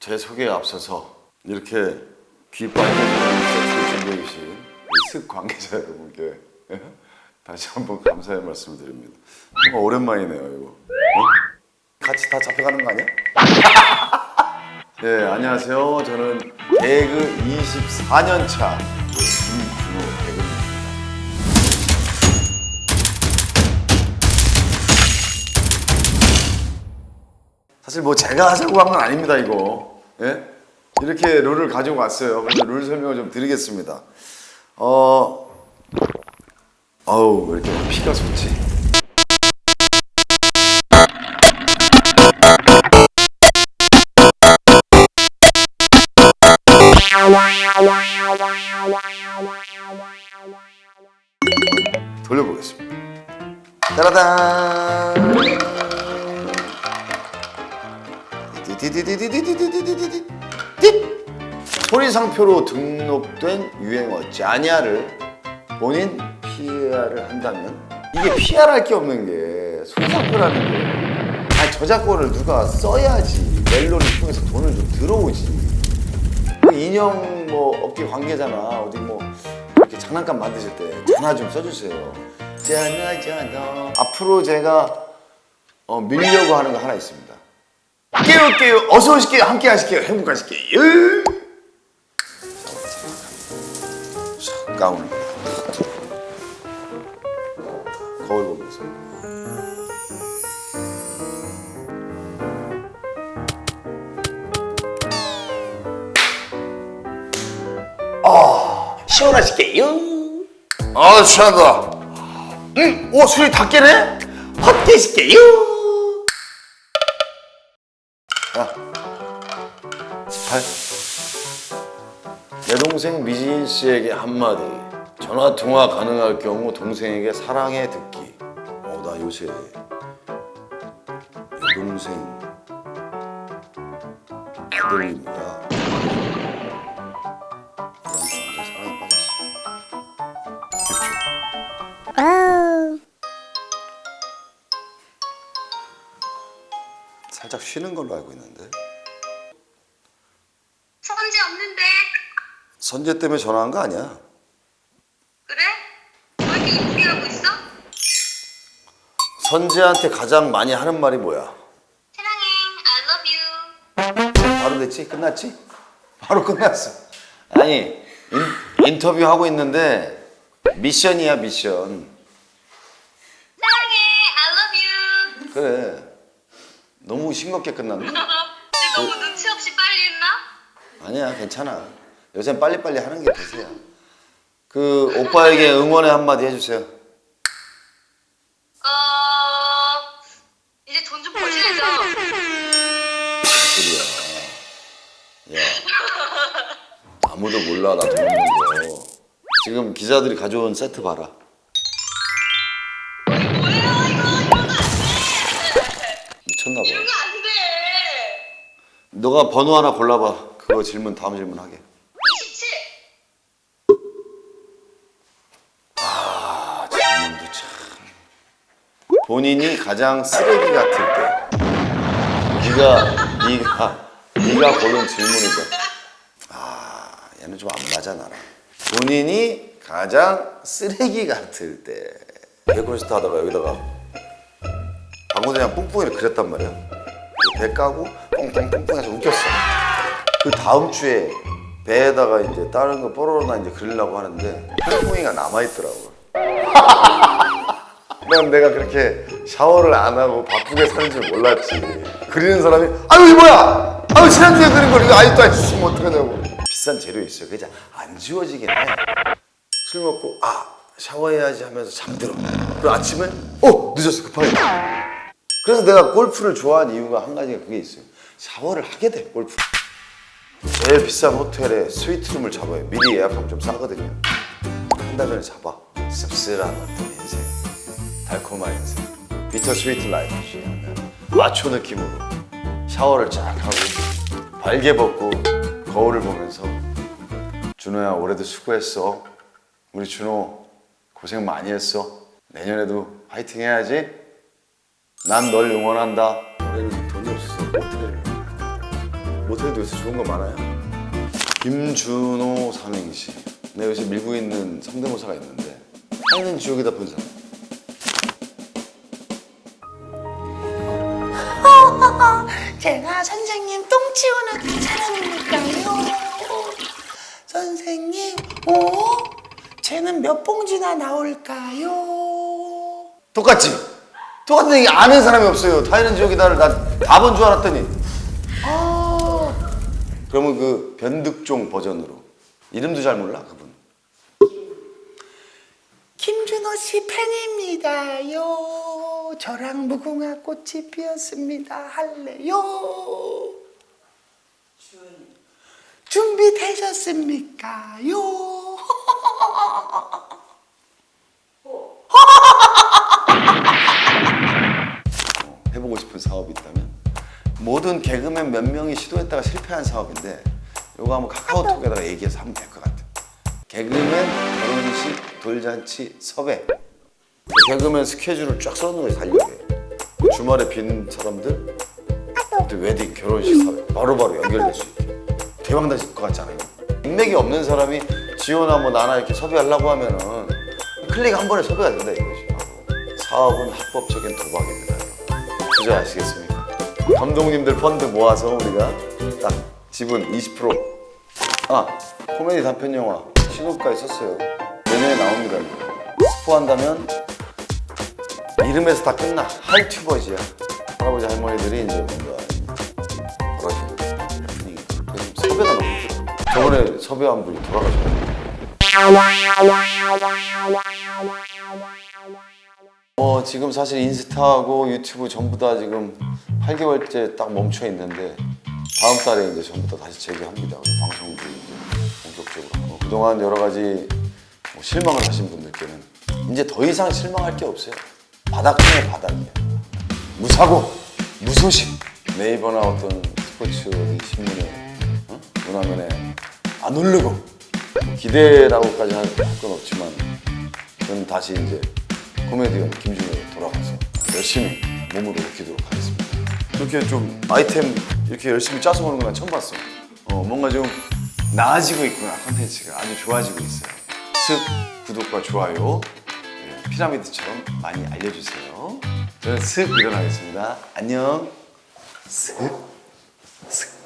제 소개에 앞서서 이렇게 귀 빨개지는 세트를 준비해 주신 습 관계자 여러분께 예? 다시 한번 감사의 말씀을 드립니다. 정말 오랜만이네요, 이거. 어? 같이 다 잡혀가는 거 아니야? 네, 안녕하세요. 저는 개그 24년 차 김준호 개그입니다. 사실 뭐 제가 하자고 한 건 아닙니다, 이거. 예? 이렇게 룰을 가지고 왔어요. 그래서 룰 설명을 좀 드리겠습니다. 어, 어우, 왜 이렇게 피가 솟지? 돌려보겠습니다. 따라단! 디디디디디디디디디디디 소리상표로 등록된 유행어 짜냐를 본인 PR을 한다면? 이게 PR 할 게 없는 게 소리상표라는 게. 아니 저작권을 누가 써야지 멜론을 통해서 돈을 좀 들어오지. 그 인형 뭐 업계 관계자나 어디 뭐 이렇게 장난감 만드실 때 전화 좀 써주세요. 짜나 짜나 앞으로 제가 어, 밀려고 하는 거 하나 있습니다 깨요 깨요 어서 오실게요 함께 하실게요 행복하실게요 싹 가운을 거울 보면서. 아. 시원하실게요 아 시원하다. 응? 오 술이 다 깨네? 헛 깨실게요 야, 잘. 내 동생 미진 씨에게 한마디. 전화 통화 가능할 경우 동생에게 사랑해 듣기. 어, 나 요새 내 동생 아들입니다. 쉬는 걸로 알고 있는데. 선지 없는데 선재 때문에 전화한 거 아니야? 그래? 왜 이렇게 이쁘게 하고 있어? 선재한테 가장 많이 하는 말이 뭐야? 사랑해 I love you 바로 됐지? 끝났지? 바로 끝났어. 아니 인, 인터뷰 하고 있는데 미션이야 미션. 사랑해 I love you 그래. 너무 싱겁게 끝났네. 너무 눈치 없이 빨리 했나? 아니야 괜찮아. 요새 빨리빨리 하는 게 대세야. 그 오빠에게 응원의 한마디 해주세요. 어... 이제 돈 좀 버시래죠 소리야. 야 아무도 몰라 나돈 없는 거. 지금 기자들이 가져온 세트 봐라. 너가 번호 하나 골라봐. 그거 질문 다음 질문 하게. 27 아, 질문도 참. 본인이 가장 쓰레기 같을 때. 네가 네가 네가 고른 질문이다. 아, 얘는 좀 안 맞아 나랑. 본인이 가장 쓰레기 같을 때. 개콘스트 하다가 여기다가 방구대장 뿡뿡이를 그렸단 말이야. 배 까고 뿡뿡뿡뿡해서 웃겼어. 그 다음 주에 배에다가 이제 다른 거 뽀로로나 이제 그리려고 하는데 뿡뿡이가 남아있더라고. 그럼 내가 그렇게 샤워를 안 하고 바쁘게 사는 줄 몰랐지. 그리는 사람이 아유 이 뭐야? 아유 지난주에 그린 걸 이거 아직도 안 씻으면 어떡하냐고. 비싼 재료 있어요. 그게 안 지워지긴 해. 술 먹고 아 샤워해야지 하면서 잠들어. 그리고 아침에 어 늦었어 급하게. 그래서 내가 골프를 좋아하는 이유가 한 가지가 그게 있어요. 샤워를 하게 돼 골프. 제일 비싼 호텔에 스위트룸을 잡아요. 미리 예약하면 좀 싸거든요. 한 달 전에 잡아. 씁쓸한 어떤 인생, 달콤한 인생, 비터 스위트 라이프 시하면 마초 느낌으로 샤워를 쫙 하고 발개 벗고 거울을 보면서 준호야 올해도 수고했어. 우리 준호 고생 많이 했어. 내년에도 파이팅 해야지. 난 널 응원한다. 올해는 돈이 없어서 호텔을 모텔도 요새 좋은 거 많아요. 김준호 삼행시. 내가 요새 밀고 있는 성대모사가 있는데 하이는 지옥이다 본 사람. 제가 선생님 똥 치우는 사람이니까요. 선생님, 어? 쟤는 몇 봉지나 나올까요? 똑같지? 똑같은 얘기 아는 사람이 없어요. 타이는 지옥이다를 난 답은 줄 알았더니. 아. 그러면 그 변득종 버전으로. 이름도 잘 몰라, 그분. 김준호 씨 팬입니다요. 저랑 무궁화 꽃이 피었습니다. 할래요. 준비되셨습니까요? 해보고 싶은 사업이 있다면 모든 개그맨 몇 명이 시도했다가 실패한 사업인데 요거 한번 카카오톡에다가 얘기해서 하면 될 것 같아. 개그맨 결혼식 돌잔치 섭외. 개그맨 스케줄을 쫙 써놓은 거예요 달력에. 주말에 빈 사람들 또 웨딩 결혼식 섭외 바로바로 연결될 수 있게 대박 나실 것 같잖아요. 인맥이 없는 사람이 지호나 뭐 나나 이렇게 섭외하려고 하면은 클릭 한 번에 섭외가 된다 이거지. 바로. 사업은 합법적인 도박입니다. 투자하시겠습니까? 감독님들 펀드 모아서 우리가 딱 지분 20%. 아 코미디 단편 영화 신호가 있었어요. 내년에 나옵니다. 스포한다면 이름에서 다 끝나. 하이튜버지야. 할아버지 할머니들이 이제 뭔가 벌어지는 분위기. 그래서 섭외가 너무 힘들어. 저번에 섭외한 분이 돌아가셨거든요. 어 지금 사실 인스타하고 유튜브 전부 다 지금 8개월째 딱 멈춰 있는데 다음 달에 이제 전부 다 다시 재개합니다. 방송도 이제 본격적으로. 어, 그동안 여러 가지 뭐 실망을 하신 분들께는 이제 더 이상 실망할 게 없어요. 바닥 중에 바닥이에요. 무사고 무소식 네이버나 어떤 스포츠 신문에 어? 문화면에 안 오르고 기대라고까지 할 건 없지만 저는 다시 이제 코미디언 김준호로 돌아가서 열심히 몸으로 웃기도록 하겠습니다. 이렇게 좀 아이템 이렇게 열심히 짜서 보는 건난 처음 봤어. 어, 뭔가 좀 나아지고 있구나 컨텐츠가 아주 좋아지고 있어요. 습 구독과 좋아요 네, 피라미드처럼 많이 알려주세요. 저는 습 일어나겠습니다. 안녕. 습 습.